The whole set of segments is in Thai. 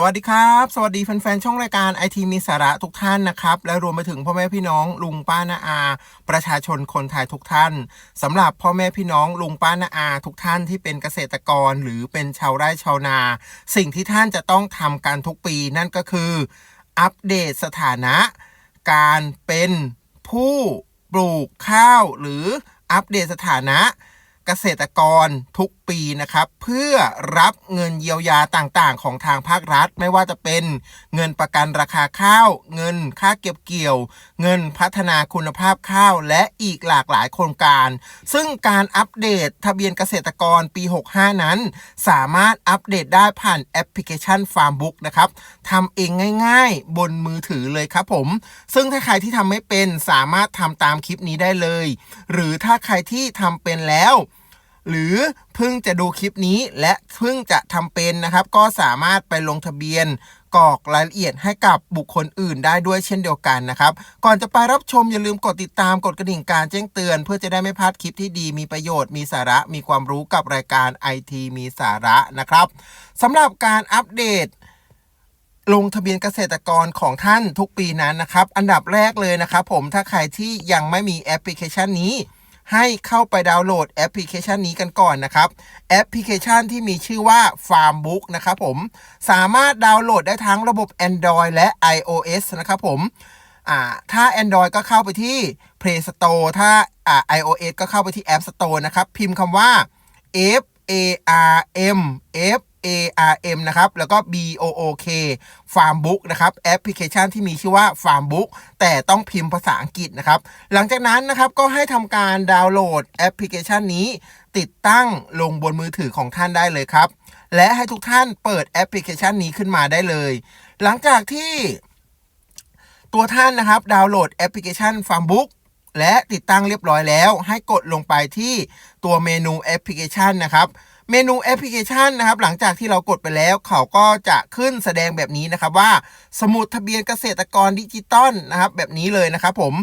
สวัสดีครับ สวัสดีแฟนๆ ช่องรายการไอทีมีสาระทุกท่านนะครับ และรวมไปถึงพ่อแม่พี่น้องลุงป้านาอา ประชาชนคนไทยทุกท่านสำหรับพ่อแม่พี่น้องลุงป้านาอา ทุกท่านที่เป็นเกษตรกรหรือเป็นชาวไร่ชาวนา สิ่งที่ท่านจะต้องทำกันทุกปีนั่นก็คือ อัปเดตสถานะ การเป็นผู้ปลูกข้าวหรืออัปเดตสถานะ เกษตรกรทุกปีนะครับ เพื่อรับเงินเยียวยาต่างๆ ของทางภาครัฐ ไม่ว่าจะเป็นเงินประกันราคาข้าว เงินค่าเก็บเกี่ยว เงินพัฒนาคุณภาพข้าว และอีกหลากหลายโครงการ ซึ่งการอัปเดตทะเบียนเกษตรกรปี 65 นั้น สามารถอัปเดตได้ผ่านแอปพลิเคชัน Farmbook นะครับทำเองง่ายๆ บนมือถือเลยครับผม ซึ่งถ้าใครที่ทำไม่เป็นสามารถทำตามคลิปนี้ได้เลย หรือถ้าใครที่ทำเป็นแล้ว หรือเพิ่งจะดูคลิปนี้และเพิ่งจะทำเป็นนะครับ ก็สามารถไปลงทะเบียนกรอกรายละเอียดให้กับบุคคลอื่นได้ด้วยเช่นเดียวกันนะครับ ก่อนจะไปรับชมอย่าลืมกดติดตามกดกระดิ่งการแจ้งเตือน เพื่อจะได้ไม่พลาดคลิปที่ดีมีประโยชน์มีสาระมีความรู้กับรายการ IT มีสาระนะครับสำหรับการอัปเดตลงทะเบียนเกษตรกรของท่านทุกปีนั้นนะครับ อันดับแรกเลยนะครับ ผมถ้าใครที่ยังไม่มีแอปพลิเคชันนี้ ให้เข้าไปดาวน์โหลดแอปพลิเคชันนี้กันก่อนนะครับ แอปพลิเคชันที่มีชื่อว่า Farmbook นะครับผม สามารถดาวน์โหลดได้ทั้งระบบ Android และ iOS นะครับผมอ่าถ้า Android ก็เข้าไปที่ Play Store ถ้าอ่า iOS ก็เข้าไปที่ App Store นะครับ พิมพ์คำว่า F A R M F A R M นะครับ แล้วก็ B O O K Farmbook นะครับ แอปพลิเคชันที่มีชื่อว่า Farmbook แต่ต้องพิมพ์ภาษาอังกฤษนะครับ หลังจากนั้นนะครับก็ให้ทำการดาวน์โหลดแอปพลิเคชันนี้ ติดตั้งลงบนมือถือของท่านได้เลยครับ และให้ทุกท่านเปิดแอปพลิเคชันนี้ขึ้นมาได้เลย หลังจากที่ตัวท่านนะครับดาวน์โหลดแอปพลิเคชัน Farmbook และติดตั้งเรียบร้อยแล้ว ให้กดลงไปที่ตัวเมนูแอปพลิเคชันนะครับ เมนูแอปพลิเคชันนะครับหลังจากที่เรากดไปแล้ว เขาก็จะขึ้นแสดงแบบนี้นะครับว่า สมุดทะเบียนเกษตรกรดิจิตอลนะครับ แบบนี้เลยนะครับผม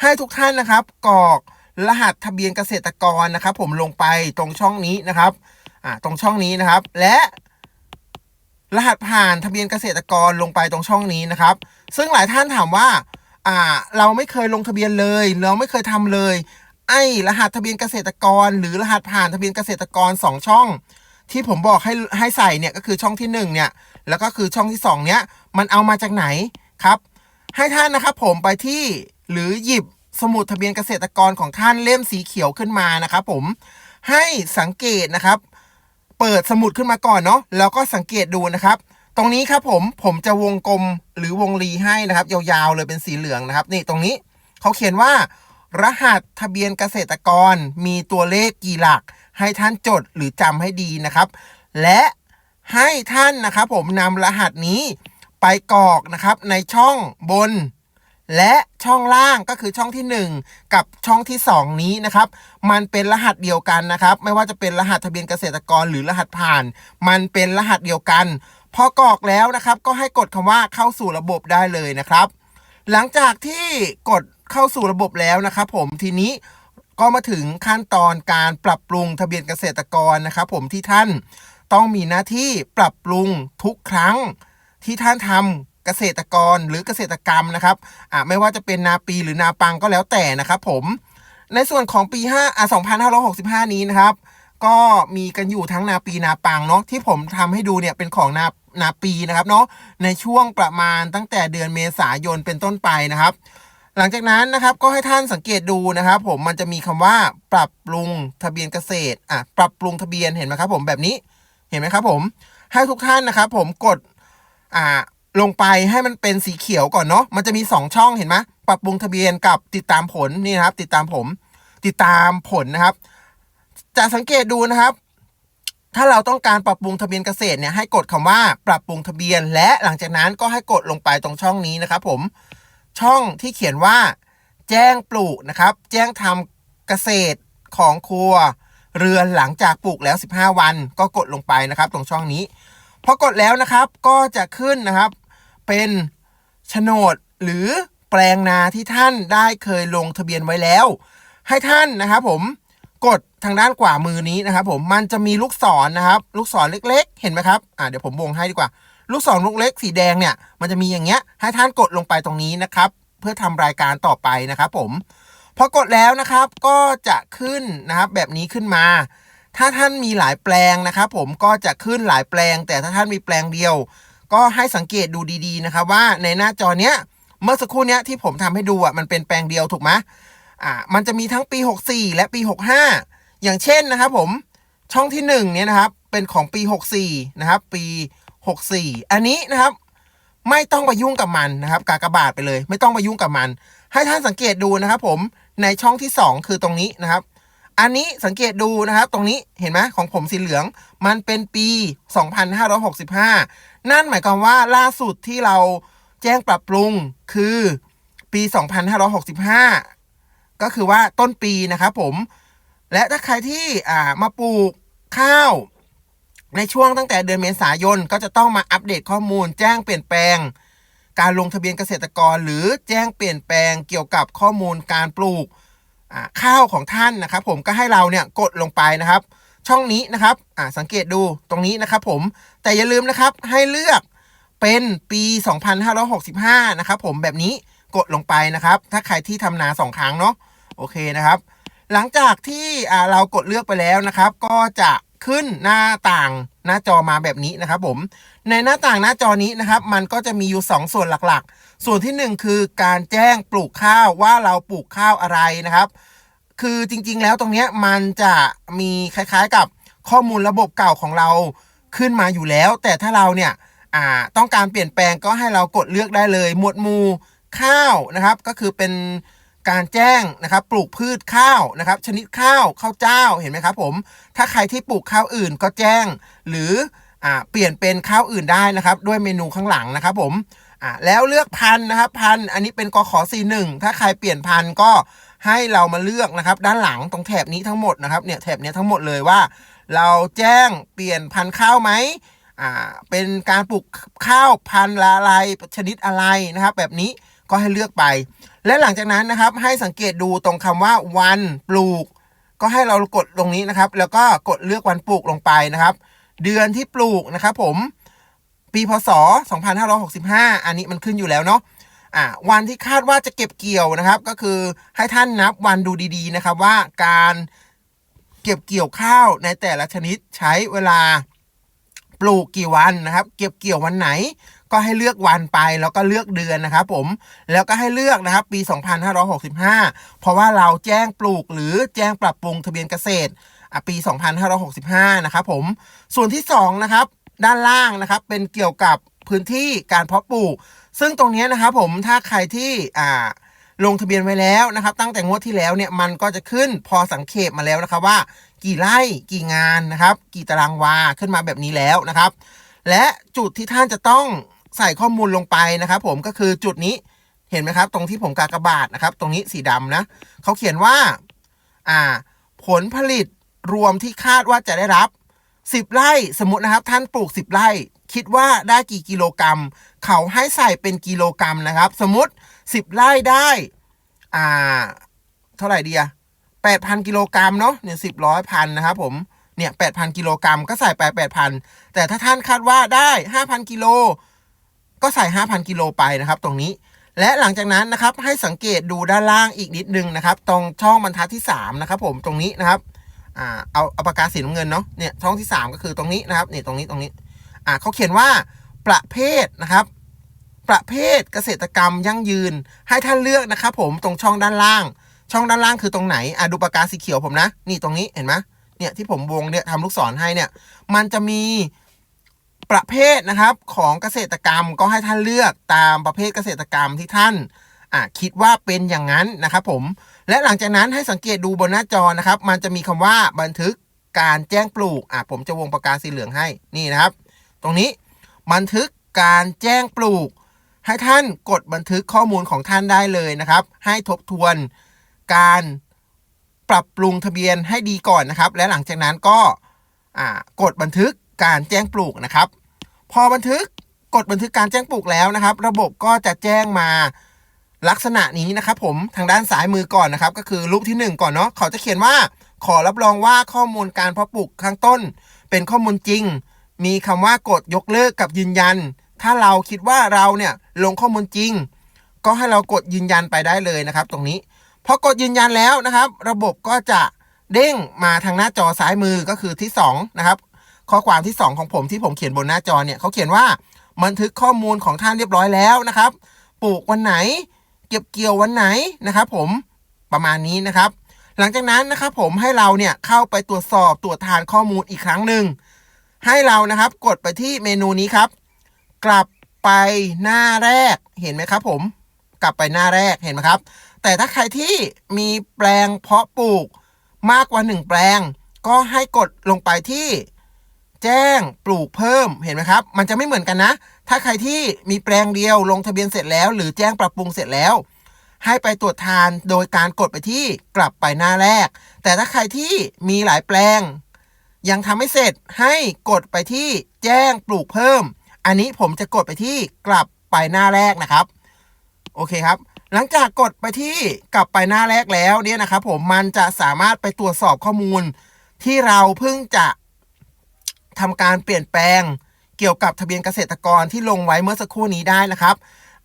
ให้ทุกท่านนะครับกรอกรหัสทะเบียนเกษตรกรนะครับ ผมลงไปตรงช่องนี้นะครับอ่าตรงช่องนี้นะครับ และรหัสผ่านทะเบียนเกษตรกรลงไปตรงช่องนี้นะครับ ซึ่งหลายท่านถามว่าอ่า เราไม่เคยลงทะเบียนเลย เราไม่เคยทำเลย ไอ้รหัสทะเบียนเกษตรกร หรือรหัสผ่านทะเบียนเกษตรกร 2 ช่อง ที่ผมบอกให้ให้ใส่เนี่ยก็คือช่องที่ 1 เนี่ย แล้วก็คือช่องที่ 2 เนี่ย มันเอามาจากไหนครับ ให้ท่านนะครับผมไปที่หรือหยิบสมุดทะเบียนเกษตรกรของท่านเล่มสีเขียวขึ้นมานะครับผมให้สังเกตนะครับ เปิดสมุดขึ้นมาก่อนเนาะแล้วก็สังเกตดูนะครับ ตรงนี้ครับผมผมจะวงกลมหรือวงรีให้นะครับ ยาวๆเลยเป็นสีเหลืองนะครับ นี่ตรงนี้เขาเขียนว่า รหัสทะเบียนเกษตรกรมีตัวเลขกี่หลัก ให้ท่านจดหรือจำให้ดีนะครับ และให้ท่านนะครับผมนำรหัสนี้ไปกรอกนะครับในช่องบน และช่องล่างก็คือช่องที่ 1 กับช่องที่ 2 นี้นะครับ มันเป็นรหัสเดียวกันนะครับ ไม่ว่าจะเป็นรหัสทะเบียนเกษตรกรหรือรหัสผ่าน มันเป็นรหัสเดียวกันพอกรอกแล้วนะครับ ก็ให้กดคำว่าเข้าสู่ระบบได้เลยนะครับ หลังจากที่กด เข้าสู่ระบบแล้วนะครับผมทีนี้ก็มาถึงขั้นตอนการปรับปรุงทะเบียนเกษตรกรนะครับผมที่ท่านต้องมีหน้าที่ปรับปรุงทุกครั้งที่ท่านทำเกษตรกรหรือเกษตรกรรมนะครับอ่าไม่ว่าจะเป็นนาปีหรือนาปังก็แล้วแต่นะครับผมในส่วนของปี5อะ2565 นี้นะครับ ก็มีกันอยู่ทั้งนาปีนาปังเนาะที่ผมทำให้ดูเนี่ยเป็นของนานาปีนะครับเนาะในช่วงประมาณตั้งแต่เดือนเมษายนเป็นต้นไปนะครับ หลังจากนั้นนะครับก็ให้ท่านสังเกตดูนะครับ ผมมันจะมีคำว่าปรับปรุงทะเบียนเกษตรอะปรับปรุงทะเบียนเห็นไหมครับ ผมแบบนี้เห็นไหมครับ ผมให้ทุกท่านนะครับ ผมกดอ่าลงไปให้มันเป็นสีเขียวก่อนเนาะมันจะมี 2 ช่องเห็นไหมปรับปรุงทะเบียนกับติดตามผลนี่นะครับ ติดตามผม ติดตามผลนะครับ จะสังเกตดูนะครับ ถ้าเราต้องการปรับปรุงทะเบียนเกษตรเนี่ยให้กดคำว่าปรับปรุงทะเบียน และหลังจากนั้นก็ให้กดลงไปตรงช่องนี้นะครับ ผม ช่องที่เขียนว่า แจ้งปลูกนะครับ แจ้งทำเกษตรของครัว เรือนหลังจากปลูกแล้ว 15 วัน ก็กดลงไปนะครับ ตรงช่องนี้พอกดแล้วนะครับก็จะขึ้นนะครับ เป็นโฉนดหรือแปลงนาที่ท่านได้เคยลงทะเบียนไว้แล้ว ให้ท่านนะครับผมกดทางด้านขวามือนี้นะครับ ผมมันจะมีลูกศรนะครับ ลูกศรเล็ก ๆ เห็นไหมครับอ่าเดี๋ยวผมวงให้ดีกว่า ลูกศรลูกเล็กสีแดงเนี่ยมันจะมีอย่างเงี้ยให้ท่านกดลงไปตรงนี้นะครับ เพื่อทำรายการต่อไปนะครับผมพอกดแล้วนะครับก็จะขึ้นนะครับแบบนี้ขึ้นมา ถ้าท่านมีหลายแปลงนะครับผมก็จะขึ้นหลายแปลง แต่ถ้าท่านมีแปลงเดียว ก็ให้สังเกตดูดีๆนะครับว่าในหน้าจอเนี้ยเมื่อสักครู่เนี้ยที่ผมทำให้ดูอะมันเป็นแปลงเดียวถูกไหมอ่ามันจะมีทั้งปี 64 และปี 65 อย่างเช่นนะครับผมช่องที่1เนี่ยนะครับเป็นของปี 64นะครับปี 64 อันนี้นะครับ ไม่ต้องไปยุ่งกับมันนะครับ กากบาทไปเลย ไม่ต้องไปยุ่งกับมัน ให้ท่านสังเกตดูนะครับ ผมในช่องที่ 2 คือตรงนี้นะครับ อันนี้สังเกตดูนะครับ ตรงนี้เห็นไหมของผมสีเหลือง มันเป็นปี 2565 นั่นหมายความว่าล่าสุดที่เราแจ้งปรับปรุงคือปี 2565 ก็คือว่าต้นปีนะครับผม และถ้าใครที่มาปลูกข้าว ในช่วงตั้งแต่เดือนเมษายนก็จะต้องมาอัปเดตข้อมูล แจ้งเปลี่ยนแปลง การลงทะเบียนเกษตรกร หรือแจ้งเปลี่ยนแปลงเกี่ยวกับข้อมูลการปลูกข้าวของท่านนะครับ ผมก็ให้เราเนี่ยกดลงไปนะครับ ช่องนี้นะครับสังเกตดูตรงนี้นะครับ ผมแต่อย่าลืมนะครับให้เลือกเป็นปี 2565 นะครับ ผมแบบนี้กดลงไปนะครับ ถ้าใครที่ทำนาสองครั้งเนาะโอเคนะครับ หลังจากที่เรากดเลือกไปแล้วนะครับ ก็จะ ขึ้นหน้าต่างหน้าจอมาแบบนี้นะครับผม ในหน้าต่างหน้าจอนี้นะครับ มันก็จะมีอยู่ 2 ส่วนหลักๆ ส่วนที่ 1 คือการแจ้งปลูกข้าวว่าเราปลูกข้าวอะไรนะครับ คือจริงๆ แล้วตรงนี้มันจะมีคล้ายๆกับข้อมูลระบบเก่าของเราขึ้นมาอยู่แล้ว แต่ถ้าเราเนี่ยต้องการเปลี่ยนแปลงก็ให้เรากดเลือกได้เลย หมวดหมู่ข้าวนะครับ ก็คือเป็น การแจ้งนะครับ ปลูกพืชข้าวนะครับ ชนิดข้าวข้าวเจ้าเห็นไหมครับผม ถ้าใครที่ปลูกข้าวอื่นก็แจ้ง หรืออเปลี่ยนเป็นข้าวอื่นได้นะครับ ด้วยเมนูข้างหลังนะครับผมแล้วเลือกพันธุ์นะครับพันธุ์อันนี้เป็นกขอสี่หนึ่งถ้าใครเปลี่ยนพันธุ์ก็ให้เรามาเลือกนะครับ ด้านหลังตรงแถบนี้ทั้งหมดนะครับเนี่ยแถบนี้ทั้งหมดเลยว่า เราแจ้งเปลี่ยนพันธุ์ข้าวไหมอ่าเป็นการปลูกข้าวพันธุ์ละอะไรชนิดอะไรนะครับ แบบนี้ ก็ให้เลือกไป และหลังจากนั้นนะครับให้สังเกตดูตรงคำว่าวันปลูก ก็ให้เรากดตรงนี้นะครับ แล้วก็กดเลือกวันปลูกลงไปนะครับ เดือนที่ปลูกนะครับผมปีพศ 2565 อันนี้มันขึ้นอยู่แล้วเนาะอ่าวันที่คาดว่าจะเก็บเกี่ยวนะครับ ก็คือให้ท่านนับวันดูดีๆนะครับว่าการเก็บเกี่ยวข้าวในแต่ละชนิดใช้เวลาปลูกกี่วันนะครับ เก็บเกี่ยววันไหน ก็ให้เลือกวันไปแล้วก็เลือกเดือนนะครับผมแล้วก็ให้เลือกนะครับปี 2565 เพราะว่าเราแจ้งปลูกหรือแจ้งปรับปรุงทะเบียนเกษตรอะปี 2565 นะครับผมส่วนที่2นะครับด้านล่างนะครับเป็นเกี่ยวกับพื้นที่การเพาะปลูก ซึ่งตรงนี้นะครับผมถ้าใครที่อ่าลงทะเบียนไว้แล้วนะครับ ตั้งแต่งวดที่แล้วเนี่ยมันก็จะขึ้นพอสังเขปมาแล้วนะครับว่า กี่ไร่กี่งานนะครับ กี่ตารางวาขึ้นมาแบบนี้แล้วนะครับ และจุดที่ท่านจะต้อง ใส่ข้อมูลลงไปนะครับ ผมก็คือจุดนี้เห็นไหมครับ ตรงที่ผมกากบาทนะครับ ตรงนี้สีดำนะเขาเขียนว่า อ่า ผลผลิตรวมที่คาดว่าจะได้รับ 10 ไร่สมมตินะครับ ท่านปลูก 10 ไร่ คิดว่าได้กี่กิโลกรัม เขาให้ใส่เป็นกิโลกรัมนะครับ สมมติ 10 ไร่ได้ อ่า เท่าไหร่ดีอะ8,000กิโลกรัมเนาะเนี่ยสิบร้อยพันนะครับผมเนี่ย8,000กิโลกรัมก็ใส่ไป8,000แต่ถ้าท่านคาดว่าได้5,000กิโล ก็ใส่ 5,000 กิโลไปนะครับ ตรงนี้ และหลังจากนั้นนะครับให้สังเกตดูด้านล่างอีกนิดนึงนะครับ ตรงช่องบรรทัดที่ 3 นะครับ ผมตรงนี้นะครับอ่าเอาเอาปากกาสีน้ำเงินเนาะเนี่ยช่องที่ 3 ก็คือตรงนี้นะครับนี่ตรงนี้ตรงนี้อ่าเขาเขียนว่าประเภทนะครับ ประเภทเกษตรกรรมยั่งยืน ให้ท่านเลือกนะครับ ผมตรงช่องด้านล่าง ช่องด้านล่างคือตรงไหนอ่าดูปากกาสีเขียวผมนะ นี่ตรงนี้เห็นไหมเนี่ยที่ผมวงเนี่ยทำลูกศรให้เนี่ย มันจะมี ประเภทนะครับของเกษตรกรรมก็ให้ท่านเลือกตามประเภทเกษตรกรรมที่ท่านคิดว่าเป็นอย่างนั้นนะครับผมและหลังจากนั้นให้สังเกตดูบนหน้าจอนะครับ มันจะมีคำว่าบันทึกการแจ้งปลูกอะผมจะวงปากกาสีเหลืองให้นี่นะครับ ตรงนี้บันทึกการแจ้งปลูก ให้ท่านกดบันทึกข้อมูลของท่านได้เลยนะครับ ให้ทบทวนการปรับปรุงทะเบียนให้ดีก่อนนะครับ และหลังจากนั้นก็กดบันทึก การแจ้งปลูกนะครับ พอบันทึกกดบันทึกการแจ้งปลูกแล้วนะครับ ระบบก็จะแจ้งมาลักษณะนี้นะครับผมทางด้านซ้ายมือก่อนนะครับ ก็คือรูปที่ 1 ก่อนเนาะเขาจะเขียนว่า ขอรับรองว่าข้อมูลการเพาะปลูกข้างต้น เป็นข้อมูลจริง มีคำว่ากดยกเลิกกับยืนยัน ถ้าเราคิดว่าเราเนี่ยลงข้อมูลจริง ก็ให้เรากดยืนยันไปได้เลยนะครับ ตรงนี้พอกดยืนยันแล้วนะครับ ระบบก็จะเด้งมาทางหน้าจอซ้ายมือก็คือที่2นะครับ ข้อความที่ 2 ของผมที่ผมเขียนบนหน้าจอเนี่ยเขาเขียนว่าบันทึกข้อมูลของท่านเรียบร้อยแล้วนะครับ ปลูกวันไหน เก็บเกี่ยววันไหนนะครับ ผมประมาณนี้นะครับ หลังจากนั้นนะครับผมให้เราเนี่ยเข้าไปตรวจสอบตรวจทานข้อมูลอีกครั้งหนึ่งให้เรานะครับกดไปที่เมนูนี้ครับ กลับไปหน้าแรกเห็นไหมครับ ผม กลับไปหน้าแรกเห็นไหมครับ แต่ถ้าใครที่มีแปลงเพาะปลูกมากกว่า 1 แปลง ก็ให้กดลงไปที่ แจ้งปลูกเพิ่มเห็นไหมครับ มันจะไม่เหมือนกันนะ ถ้าใครที่มีแปลงเดียวลงทะเบียนเสร็จแล้ว หรือแจ้งปรับปรุงเสร็จแล้ว ให้ไปตรวจทานโดยการกดไปที่กลับไปหน้าแรก แต่ถ้าใครที่มีหลายแปลง ยังทำไม่เสร็จให้กดไปที่แจ้งปลูกเพิ่ม อันนี้ผมจะกดไปที่กลับไปหน้าแรกนะครับ โอเคครับ หลังจากกดไปที่กลับไปหน้าแรกแล้วเนี่ยนะครับ ผมมันจะสามารถไปตรวจสอบข้อมูลที่เราเพิ่งจะ ทำการเปลี่ยนแปลงเกี่ยวกับทะเบียนเกษตรกรที่ลงไว้เมื่อสักครู่นี้ได้นะครับ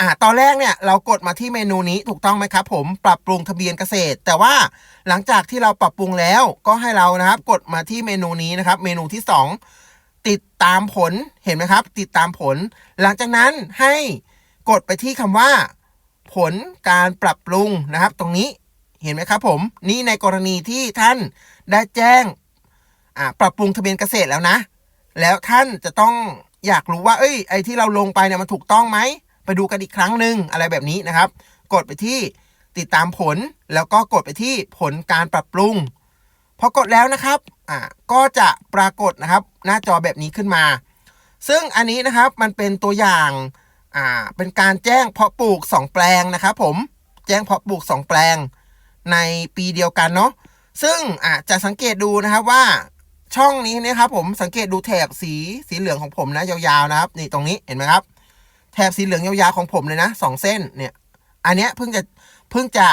อ่าตอนแรกเนี่ยเรากดมาที่เมนูนี้ถูกต้องไหมครับ ผมปรับปรุงทะเบียนเกษตร แต่ว่าหลังจากที่เราปรับปรุงแล้วก็ให้เรานะครับ กดมาที่เมนูนี้นะครับ เมนูที่ 2 ติดตามผลเห็นไหมครับ ติดตามผล หลังจากนั้นให้กดไปที่คำว่า ผลการปรับปรุงนะครับ ตรงนี้เห็นไหมครับ ผมนี่ในกรณีที่ท่านได้แจ้งอ่าปรับปรุงทะเบียนเกษตรแล้วนะ แล้วท่านจะต้องอยากรู้ว่า เอ้ย ไอ้ที่เราลงไปเนี่ยมันถูกต้องไหม ไปดูกันอีกครั้งหนึ่งอะไรแบบนี้นะครับ กดไปที่ติดตามผล แล้วก็กดไปที่ผลการปรับปรุง พอกดแล้วนะครับ อ่า ก็จะปรากฏนะครับ หน้าจอแบบนี้ขึ้นมา ซึ่งอันนี้นะครับมันเป็นตัวอย่าง อ่า เป็นการแจ้งเพาะปลูก 2 แปลงนะครับผม แจ้งเพาะปลูก 2 แปลง ในปีเดียวกันเนาะ ซึ่งอาจจะสังเกตดูนะครับว่า ช่องนี้นะครับผมสังเกตดูแถบสีสีเหลืองของผมนะ ยาวๆนะครับ นี่ตรงนี้เห็นไหมครับ แถบสีเหลืองยาวๆของผมเลยนะสองเส้นเนี่ย อันเนี้ยเพิ่งจะเพิ่งจะ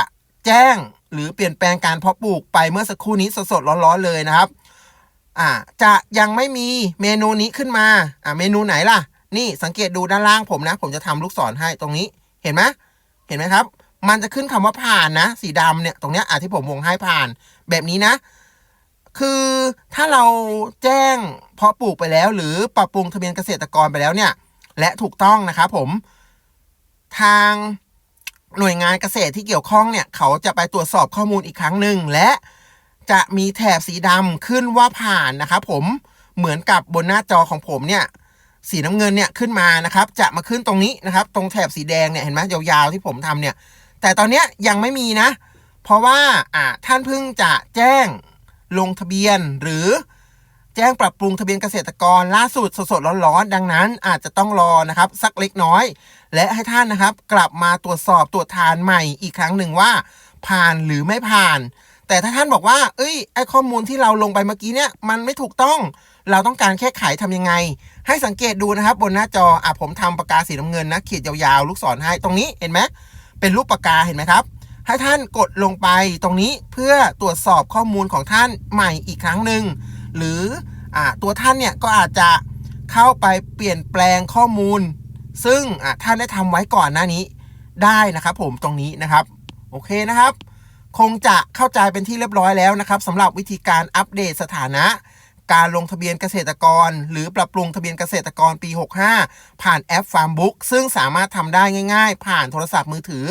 แจ้งหรือเปลี่ยนแปลงการเพาะปลูกไปเมื่อสักครู่นี้สดๆร้อนๆเลยนะครับ อ่าจะยังไม่มีเมนูนี้ขึ้นมาอ่าเมนูไหนล่ะ นี่สังเกตดูด้านล่างผมนะ ผมจะทำลูกศรให้ตรงนี้เห็นไหมเห็นไหมครับ มันจะขึ้นคำว่าผ่านนะ สีดำเนี่ยตรงเนี้ยอะที่ผมวงให้ผ่านแบบนี้นะ คือถ้าเราแจ้งเพาะปลูกไปแล้ว หรือปรับปรุงทะเบียนเกษตรกรไปแล้วเนี่ย และถูกต้องนะครับผม ทางหน่วยงานเกษตรที่เกี่ยวข้องเนี่ย เขาจะไปตรวจสอบข้อมูลอีกครั้งหนึ่งและจะมีแถบสีดำขึ้นว่าผ่านนะครับผมเหมือนกับบนหน้าจอของผมเนี่ย สีน้ำเงินเนี่ยขึ้นมานะครับ จะมาขึ้นตรงนี้นะครับ ตรงแถบสีแดงเนี่ยเห็นไหมยาวๆที่ผมทำเนี่ย แต่ตอนเนี้ยยังไม่มีนะ เพราะว่าอ่าท่านเพิ่งจะแจ้ง ลงทะเบียนหรือแจ้งปรับปรุงทะเบียนเกษตรกรล่าสุดสดๆร้อนๆดังนั้นอาจจะต้องรอนะครับ สักเล็กน้อย และให้ท่านนะครับ กลับมาตรวจสอบตรวจทานใหม่อีกครั้งหนึ่งว่า ผ่านหรือไม่ผ่าน แต่ถ้าท่านบอกว่า เอ้ยไอข้อมูลที่เราลงไปเมื่อกี้เนี่ยมันไม่ถูกต้อง เราต้องการแค่ไขทำยังไง ให้สังเกตดูนะครับ บนหน้าจออะผมทำปากกาสีน้ำเงินนะเขีดยาวๆ ลูกศรให้ตรงนี้เห็นไหมเป็นรูปปากกาเห็นไหมครับ ให้ท่านกดลงไปตรงนี้เพื่อตรวจสอบข้อมูลของท่านใหม่อีกครั้งหนึ่งหรืออตัวท่านเนี่ยก็อาจจะเข้าไปเปลี่ยนแปลงข้อมูล ซึ่งท่านได้ทำไว้ก่อนหน้านี้ได้นะครับผมตรงนี้นะครับ โอเคนะครับ คงจะเข้าใจเป็นที่เรียบร้อยแล้วนะครับสำหรับวิธีการอัปเดตสถานะ การลงทะเบียนเกษตรกร หรือปรับปรุงทะเบียนเกษตรกรปี 65 ผ่านแอป Farmbook ซึ่งสามารถทำได้ง่าย ๆ ผ่านโทรศัพท์มือถือ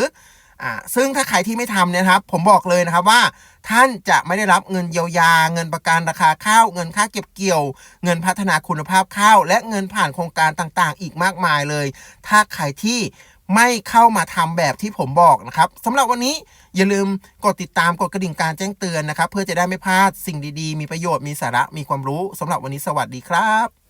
อ่าซึ่งถ้าใครที่ไม่ทำเนี่ยครับ ผมบอกเลยนะครับว่าท่านจะไม่ได้รับเงินเยียวยา เงินประกันราคาข้าว เงินค่าเก็บเกี่ยว เงินพัฒนาคุณภาพข้าว และเงินผ่านโครงการต่างๆ อีกมากมายเลย ถ้าใครที่ไม่เข้ามาทำแบบที่ผมบอกนะครับสำหรับวันนี้อย่าลืมกดติดตามกดกระดิ่งการแจ้งเตือนนะครับ เพื่อจะได้ไม่พลาดสิ่งดีๆ มีประโยชน์มีสาระมีความรู้สำหรับวันนี้สวัสดีครับ